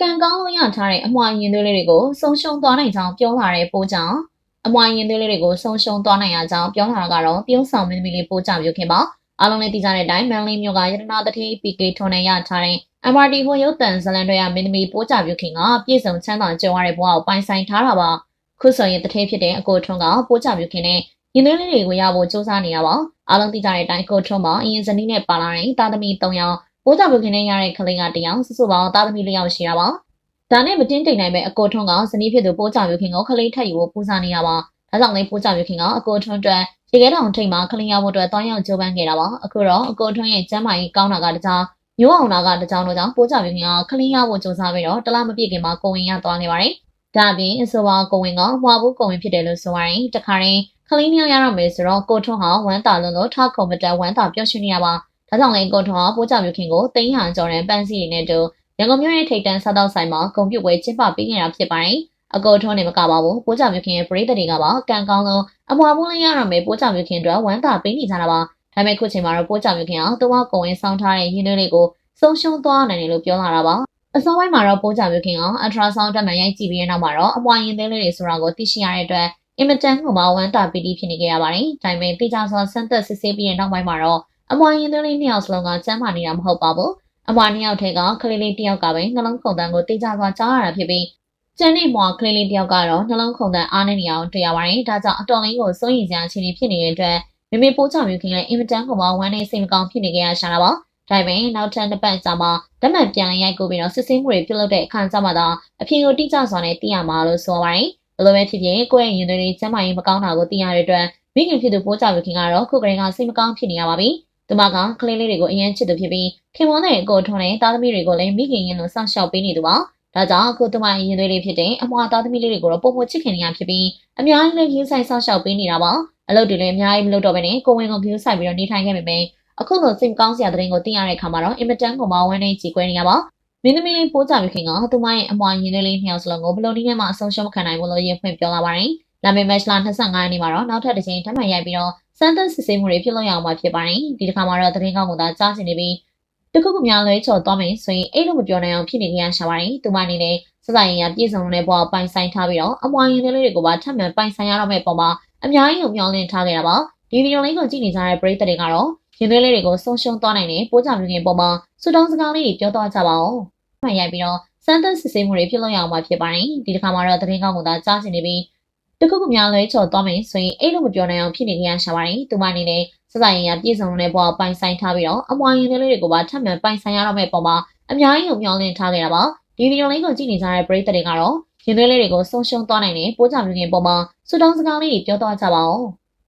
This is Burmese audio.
ကံကောင်းလို့ရထားတဲ့အမွှာရင်သွေးလေးတွေကိုဆုံးရှုံးသွားနိုင်ကြောင်းပြောလာတဲ့ပိုးကြောင့်အမွှာရင်သွေးလေးတွေကိုဆုံးရှုံးသွားနိုင်ရကြောင်းပြောလာတာကတော့ပြုံးဆောင်မင်းသမီးလေးပိုးကြပြုခင်ပါအားလုံးလည်းသိကြတဲ့အတိုင်းမန်လေးမျိုးကရတနာတတိ PK ထွန်နဲ့ရထားတဲ့ MRT ဟိုရုပ်တန်ဇလန်တွေကမင်းသမီးပိုးကြပြုခင်ကပြည်စုံချမ်းသာကြုံရတဲ့ဘဝကိုပိုင်ဆိုင်ထားတာပါခုဆိုရင်တတိဖြစ်တဲ့အကိုထွန်းကပိုးကြပြုခင်နဲ့ရင်သွေးလေးတွေကိုရဖို့စူးစမ်းနေရပါအားလုံးသိကြတဲ့အတိုင်းကိုထွန်းမှာအရင်ဇနီးနဲ့ပါလာတဲ့တာသမီ3ယောက် ပိုးကြပြုခင်နဲ့ရတဲ့ကလေးကတယောက်စုစုပေါင်းတာသမီ4ယောက်ရှိတာပါဒါနဲ့မတင်းတိမ်နိုင်ပဲအကိုထွန်းကဇနီးဖြစ်သူပိုးကြပြုခင်ကိုကလေးထက်ယူဖို့ပူဇော်နေရပါဒါကြောင့်လည်းပိုးကြပြုခင်ကအကိုထွန်းအတွက်ရေခဲတောင်ထိတ်မှာကလေးရဖို့အတွက်တောင်းရောက်ကြိုးပမ်းခဲ့တာပါအခုတော့အကိုထွန်းရဲ့ကျမ်းမာရေးကောင်းတာကတကြားမျိုးအောင်နာကတကြောင်တို့ကြောင့်ပိုးကြပြုခင်ကကလေးရဖို့စူးစမ်းပြီးတော့တလားမပြည့်ခင်မှာကိုဝင်ရသွားနေပါတယ်ဒါအပြင်အဆိုပါကိုဝင်ကမွာဘူးကိုဝင်ဖြစ်တယ်လို့ဆိုရရင်တခါရင်ကလေးမျိုးရတော့မယ်ဆိုတော့ကိုထွန်းဟာဝမ်းတာလုံးလို့ထားခုံမတက်ဝမ်းတာပျော်ရွှင်နေရပါ ဒါကြောင့်လည်းကိုထွန်းဟာပိုးကြပြုခင်ကိုတင်းဟန်ကျော်တဲ့ပန်းစီတွေနဲ့တူရန်ကုန်မြို့ရဲ့ထိပ်တန်းစားတော့ဆိုင်မှာဂုံပြုတ်ပွဲကျင်းပပေးနေတာဖြစ်ပါတယ်အကိုထွန်းနေမကပါဘူးပိုးကြမြခင်ရဲ့ပရိသတ်တွေကပါကံကောင်းဆုံးအမွာမူးလေးရတော့မယ်ပိုးကြမြခင်အတွက်ဝမ်းသာပေးနေကြတာပါဒါပေမဲ့ခုချိန်မှာတော့ပိုးကြမြခင်အောင်တော့ကိုဝင်ဆောင်ထားတဲ့ရင်းနှီးလေးကိုဆုံးရှုံးသွားနိုင်တယ်လို့ပြောလာတာပါအစောပိုင်းမှာတော့ပိုးကြမြခင်အောင်အထရာဆောင်းတက်မှန်ရိုက်ကြည့်ပြီးတဲ့နောက်မှာတော့အမွာရင်သေးလေးတွေဆိုတာကိုသိရှိရတဲ့အတွက်အင်မတန်ကိုမှဝမ်းသာပီတိဖြစ်နေခဲ့ရပါတယ်ဒါပေမဲ့တိကျစွာဆန်းသက်စစ်ဆေးပြီးတဲ့နောက်ပိုင်းမှာတော့ အမွာရင်သေးလေးနှစ်ယောက်စလုံးကကျမ်းမာနေတာမဟုတ်ပါဘူးအမွာနှစ်ယောက်ထဲကကလေးလေးတစ်ယောက်ကပဲနှလုံးခုန်တန်းကိုတိကျစွာကြားရတာဖြစ်ပြီးကျန်တဲ့မွာကလေးလေးတယောက်ကတော့နှလုံးခုန်တန်းအားနေနေအောင်တွေ့ရပါတယ်။ဒါကြောင့်အတော်လေးကိုစိုးရိမ်စရာအခြေအနေဖြစ်နေတဲ့အတွက်မိမိပိုးချမြူခင်လည်းအင်မတန်ကိုမှဝမ်းနေစိတ်မကောင်းဖြစ်နေကြရရှာတာပါ။ဒါပေမဲ့နောက်ထပ်နှစ်ပတ်ကြာမှဓာတ်မှန်ပြန်လည်ရိုက်ကူပြီးတော့စစ်ဆေးမှုတွေပြုလုပ်တဲ့အခါကျမှသာအဖြေကိုတိကျစွာနဲ့သိရမှာလို့ဆိုပါတယ်။ဘယ်လိုပဲဖြစ်ဖြစ်ကိုယ့်ရဲ့ရင်သွေးတွေကျန်းမာရေးမကောင်းတာကိုသိရတဲ့အတွက်မိခင်ဖြစ်သူပိုးချမြူခင်ကတော့ခုကလေးကစိတ်မကောင်းဖြစ်နေရပါပြီ။ သူမကကလေးလေးတွေကိုအရင်ချစ်သူဖြစ်ပြီးခင်မွန်းတဲ့အကိုထွန်းနဲ့သားသမီးတွေကိုလည်းမိခင်ရင်လိုစောင့်ရှောက်ပေးနေသူပါ။ဒါကြောင့်အခုသူမရင်သွေးလေးဖြစ်တဲ့အမွာသားသမီးလေးတွေကိုတော့ပုံမချစ်ခင်နေရဖြစ်ပြီးအများကြီးလည်းယူဆိုင်ဆောက်ရှောက်ပေးနေတာပါအလုပ်တွေလည်းအများကြီးမလုပ်တော့ဘဲနဲ့ကိုဝင်ကိုယူဆိုင်ပြီးတော့နေထိုင်ခဲ့ပေမယ့်အခုလိုစိတ်ကောင်းစရာတဲ့ရင်ကိုသိရတဲ့အခါမှာတော့အင်မတန်ကိုမဝန်းနေကြည်ကွဲနေရပါမင်းသမီးလေးပိုးကြပြီးခင်ကသူမရဲ့အမွာရင်သွေးလေးနှစ်ယောက်စလုံးကိုဘလို့ဒီထဲမှာအဆုံးရှုံးမခံနိုင်ဘူးလို့ရင်ဖွင့်ပြောလာပါတယ် လာမယ့်မက်ချ်လာ25ရက်နေ့မှာတော့နောက်ထပ်တစ်ချိန်ထပ်မံရိုက်ပြီးတော့စမ်းသပ်စစ်ဆေးမှုတွေပြုလုပ်ရအောင်မှာဖြစ်ပါတယ်ဒီတစ်ခါမှာတော့သတင်းကောင်းကိုသာကြားချင်နေပြီးတခုခုများလွဲချော်သွားမယ်ဆိုရင်အဲ့လိုမပြောနိုင်အောင်ဖြစ်နေကြရရှာပါတယ်။သူမအနေနဲ့စစရင်ရပြည့်စုံတဲ့ဘဝပိုင်ဆိုင်ထားပြီးတော့အမွာရင်လေးတွေကိုပါထပ်မံပိုင်ဆိုင်ရတော့မယ့်ပုံမှာအများကြီးကိုမျှော်လင့်ထားခဲ့တာပါ။ဒီဗီဒီယိုလေးကိုကြည့်နေကြတဲ့ပရိသတ်တွေကတော့ရင်သွေးလေးတွေကိုဆုံးရှုံးသွားနိုင်တဲ့ပိုးကြမြင်ပုံမှာစူတောင်းစကားလေးတွေပြောသွားကြပါဦး။မှန်ရိုက်ပြီးတော့စမ်းသပ်စစ်ဆေးမှုတွေပြုလုပ်ရအောင်မှာဖြစ်ပါတယ်။ဒီတစ်ခါမှာတော့သတင်းကောင်းကိုသာကြားချင်နေပြီး တခုခုများလွဲချော်သွားမယ်ဆိုရင်အဲ့လိုမပြောနိုင်အောင်ဖြစ်နေကြရရှာပါတယ်။သူမအနေနဲ့စစရင်ရပြည့်စုံတဲ့ဘဝပိုင်ဆိုင်ထားပြီးတော့အမွာရင်လေးတွေကိုပါထပ်မံပိုင်ဆိုင်ရတော့မယ့်ပုံမှာအများကြီးကိုမျှော်လင့်ထားခဲ့တာပါဒီဗီဒီယိုလေးကိုကြည့်နေကြတဲ့ပရိသတ်တွေကတော့ရင်သွေးလေးတွေကိုဆုံးရှုံးသွားနိုင်တဲ့ပိုးကြမြင်ပုံမှာစူတောင်းစကားလေးတွေပြောသွားကြပါဦး